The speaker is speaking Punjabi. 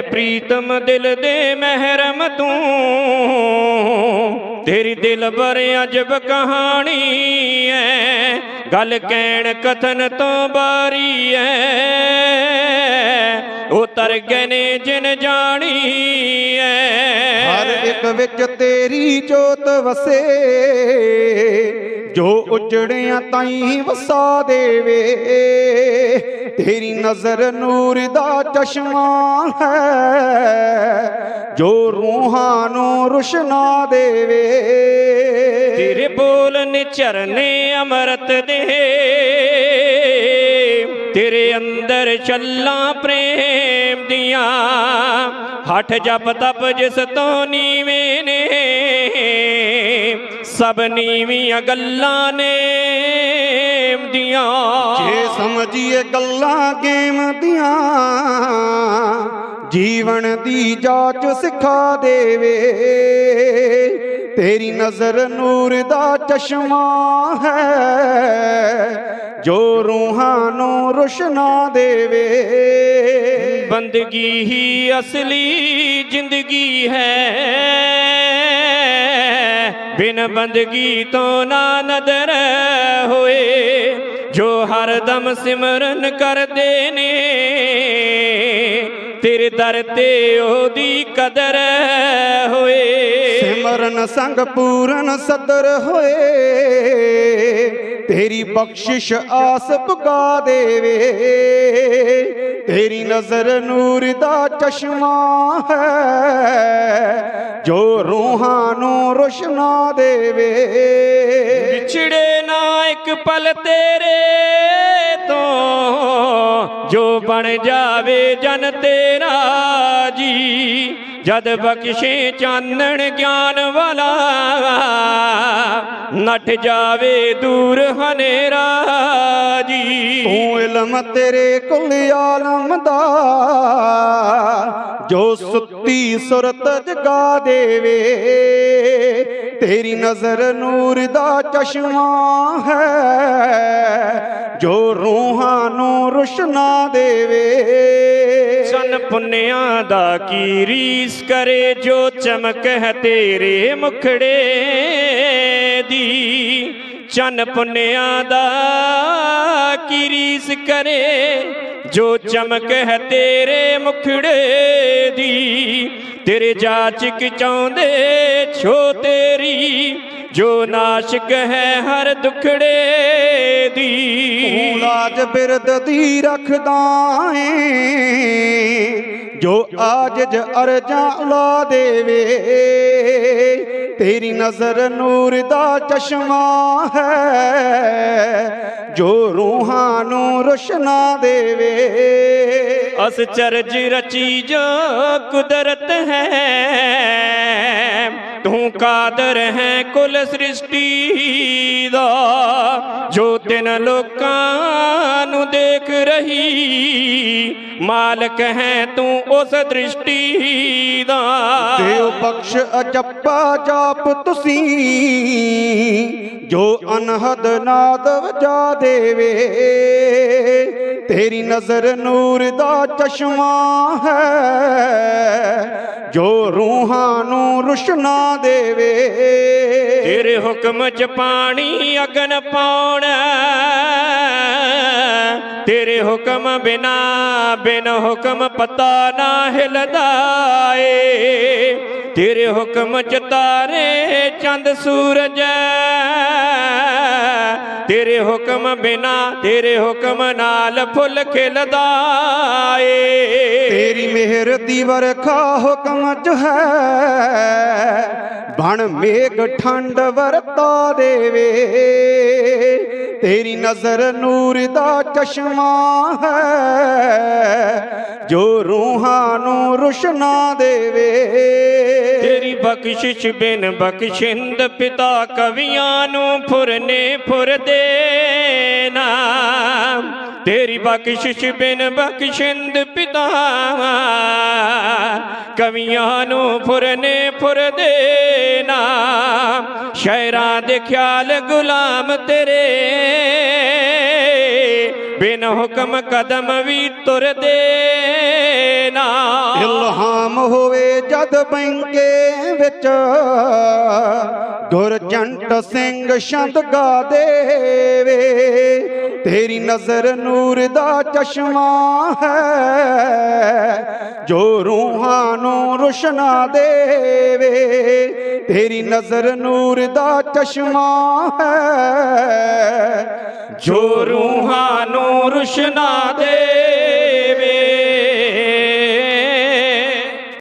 ਪ੍ਰੀਤਮ ਦਿਲ ਦੇ ਮਹਿਰਮ ਤੂੰ। ਤੇਰੀ ਦਿਲ ਬਰ ਅਜਬ ਕਹਾਣੀ ਐ ਗੱਲ ਕਹਿਣ ਕਥਨ ਤੋਂ ਬਾਰੀ ਐ ਉਤਰ ਗਏ ਨੇ ਜਿਨ ਜਾਣੀ ਐ ਹਰ ਇੱਕ ਵਿੱਚ ਤੇਰੀ ਜੋਤ ਵਸੇ। ਜੋ ਉਜੜਿਆਂ ਤਾਈਂ ਵਸਾ ਦੇਵੇ। ਤੇਰੀ ਨਜ਼ਰ ਨੂਰ ਦਾ ਚਸ਼ਮਾ ਹੈ, ਜੋ ਰੂਹਾਂ ਨੂੰ ਰੁਸ਼ਨਾ ਦੇਵੇ। ਤੇਰੇ ਬੋਲ ਨੇ ਝਰਨੇ ਅੰਮ੍ਰਿਤ ਦੇ, ਤੇਰੇ ਅੰਦਰ ਚੱਲਾਂ ਪ੍ਰੇਮ ਦੀਆਂ। ਹੱਠ ਜਪ ਤਪ ਜਿਸ ਤੋਂ ਨੀਵੇਂ ਨੇ, ਸਭ ਨੀਵੀਆਂ ਗੱਲਾਂ ਨੇ ਦੀਆਂ ਜੇ ਸਮਝੀਏ ਗੱਲਾਂ ਗੇਮ ਦੀਆਂ ਜੀਵਨ ਦੀ ਜਾਂਚ ਸਿਖਾ ਦੇਵੇ। ਤੇਰੀ ਨਜ਼ਰ ਨੂਰ ਦਾ ਚਸ਼ਮਾ ਹੈ ਜੋ ਰੂਹਾਂ ਨੂੰ ਰੁਸ਼ਨਾ ਦੇਵੇ। ਬੰਦਗੀ ਹੀ ਅਸਲੀ ਜ਼ਿੰਦਗੀ ਹੈ। ਬਿਨ ਬੰਦਗੀ ਤੋਂ ਨਾ ਨਦਰ ਜੋ ਹਰ ਦਮ ਸਿਮਰਨ ਕਰਦੇ ਨੇ, ਤੇਰੇ ਦਰ ਤੇ ਉਹਦੀ ਕਦਰ ਹੋਏ। ਸਿਮਰਨ ਸੰਗ ਪੂਰਨ ਸਦਰ ਹੋਏ। ਤੇਰੀ ਬਖਸ਼ਿਸ਼ ਆਸ ਪੁਗਾ ਦੇਵੇ। ਤੇਰੀ ਨਜ਼ਰ ਨੂਰ ਦਾ ਚਸ਼ਮਾ ਹੈ, ਜੋ ਰੂਹਾਂ ਨੂੰ ਰੋਸ਼ਨਾ ਦੇਵੇ। ਵਿਛੜੇ ਨਾ ਇੱਕ ਪਲ ਤੇਰੇ ਤੋਂ, ਜੋ ਬਣ ਜਾਵੇ ਜਨ ਤੇਰਾ ਜੀ। ਜਦ ਬਖਸ਼ੇ ਚਾਨਣ ਗਿਆਨ ਵਾਲਾ ਨੱਠ ਜਾਵੇ ਦੂਰ ਹਨੇਰਾ ਜੀ। ਤੂੰ ਇਲਮ ਤੇਰੇ ਕੁਲ ਆਲਮ ਦਾ ਜੋ ਸੁੱਤੀ ਸੁਰਤ ਜਗਾ ਦੇਵੇ। ਤੇਰੀ ਨਜ਼ਰ ਨੂਰ ਦਾ ਚਸ਼ਮਾ ਹੈ ਜੋ ਰੂਹਾਂ ਨੂੰ ਰੁਸ਼ਨਾ ਦੇਵੇ। ਸਨ ਪੁੰਨਿਆਂ ਦਾ ਕੀ ਰੀਸ ਕਰੇ ਜੋ ਚਮਕ ਹੈ ਤੇਰੇ ਮੁਖੜੇ। ਦੀ ਚੰਨ ਪੁੰਨਿਆਂ ਦਾ ਕੀ ਰੀਸ ਕਰੇ? ਜੋ ਚਮਕ ਹੈ ਤੇਰੇ ਮੁਖੜੇ ਦੀ, ਤੇਰੇ ਜਾਚਕ ਚਾਹੁੰਦੇ ਛੋ ਤੇਰੀ। ਜੋ ਨਾਸ਼ਕ ਹੈ ਹਰ ਦੁਖੜੇ ਦੀ। ਲਾਜ ਬਿਰਦ ਦੀ ਰੱਖਦਾ ਏ ਜੋ ਆਜਜ ਅਰਜਾਂ ਲਾ ਦੇਵੇ। ਤੇਰੀ ਨਜ਼ਰ ਨੂਰ ਦਾ ਚਸ਼ਮਾ ਹੈ, ਜੋ ਰੂਹਾਂ ਨੂੰ ਰੁਸ਼ਨਾ ਦੇਵੇ। ਅਸ ਚਰਜ ਰਚੀ ਜੋ ਕੁਦਰਤ ਹੈ ਤੂੰ ਕਾਦਰ ਹੈ ਕੁਲ ਸ੍ਰਿਸ਼ਟੀ ਦਾ, ਜੋ ਤਿਨ ਲੋਕਾਂ ਨੂੰ ਦੇਖ ਰਹੀ। ਮਾਲਕ ਹੈ ਤੂੰ ਉਸ ਦ੍ਰਿਸ਼ਟੀ ਦਾ। ਦੇਵ ਬਖਸ਼ ਅਜੱਪਾ ਜਾਪ ਤੁਸੀਂ, ਜੋ ਅਨਹਦ ਨਾਦ ਵਜਾ ਦੇਵੇ। ਤੇਰੀ ਨਜ਼ਰ ਨੂਰ ਦਾ ਚਸ਼ਮਾ ਹੈ, ਜੋ ਰੂਹਾਂ ਨੂੰ ਰੁਸ਼ਨਾ ਦੇਵੇ। ਤੇਰੇ ਹੁਕਮ ਚ ਪਾਣੀ ਅਗਨ ਪਾਉਣਾ ਤੇਰੇ ਹੁਕਮ ਬਿਨਾ ਬਿਨ ਹੁਕਮ ਪਤਾ ਨਾ ਹਿਲਦਾ ਏ। ਤੇਰੇ ਹੁਕਮ ਚ ਤਾਰੇ ਚੰਦ ਸੂਰਜ ਤੇਰੇ ਹੁਕਮ ਬਿਨਾ, ਤੇਰੇ ਹੁਕਮ ਨਾਲ ਫੁੱਲ ਖਿਲਦਾ ਏ। ਤੇਰੀ ਮਿਹਰ ਦੀ ਵਰਖਾ ਹੁਕਮ ਚ ਹੈ। ਬਣ ਮੇਘ ਠੰਡ ਵਰਤਾ ਦੇਵੇ। ਤੇਰੀ ਨਜ਼ਰ ਨੂਰ ਦਾ ਚਸ਼ਮਾ ਹੈ। ਜੋ ਰੂਹਾਂ ਨੂੰ ਰੁਸ਼ਨਾ ਦੇਵੇ। ਬਖਸ਼ਿਸ਼ ਬਿਨ ਬਖਸ਼ਿੰਦ ਪਿਤਾ ਕਵੀਆਂ ਨੂੰ ਫੁਰਨੇ ਫੁਰਦੇ ਨਾ। ਤੇਰੀ ਬਖਸ਼ਿਸ਼ ਬਿਨ ਬਖਸ਼ਿੰਦ ਪਿਤਾ ਕਵੀਆਂ ਨੂੰ ਫੁਰਨੇ ਫੁਰਦੇ ਨਾ। ਸ਼ਾਇਰਾਂ ਦੇ ਖਿਆਲ ਗੁਲਾਮ ਤੇਰੇ ਬਿਨ ਹੁਕਮ ਕਦਮ ਵੀ ਤੁਰਦੇ ਨਾ। ਇਲਹਾਮ ਹੋਵੇ ਜਦ ਬੈਂਕੇ ਵਿੱਚ। ਗੁਰਜੰਟ ਸਿੰਘ ਛੰਦ ਗਾ ਦੇਵੇ। ਤੇਰੀ ਨਜ਼ਰ ਨੂਰ ਦਾ ਚਸ਼ਮਾ ਹੈ। ਜੋ ਰੂਹਾਂ ਨੂੰ ਰੁਸ਼ਨਾ ਦੇਵੇ। ਤੇਰੀ ਨਜ਼ਰ ਨੂਰ ਦਾ ਚਸ਼ਮਾ ਹੈ। ਜੋ ਰੂਹਾਂ ਨੂੰ ਰੁਸ਼ਨਾ ਦੇ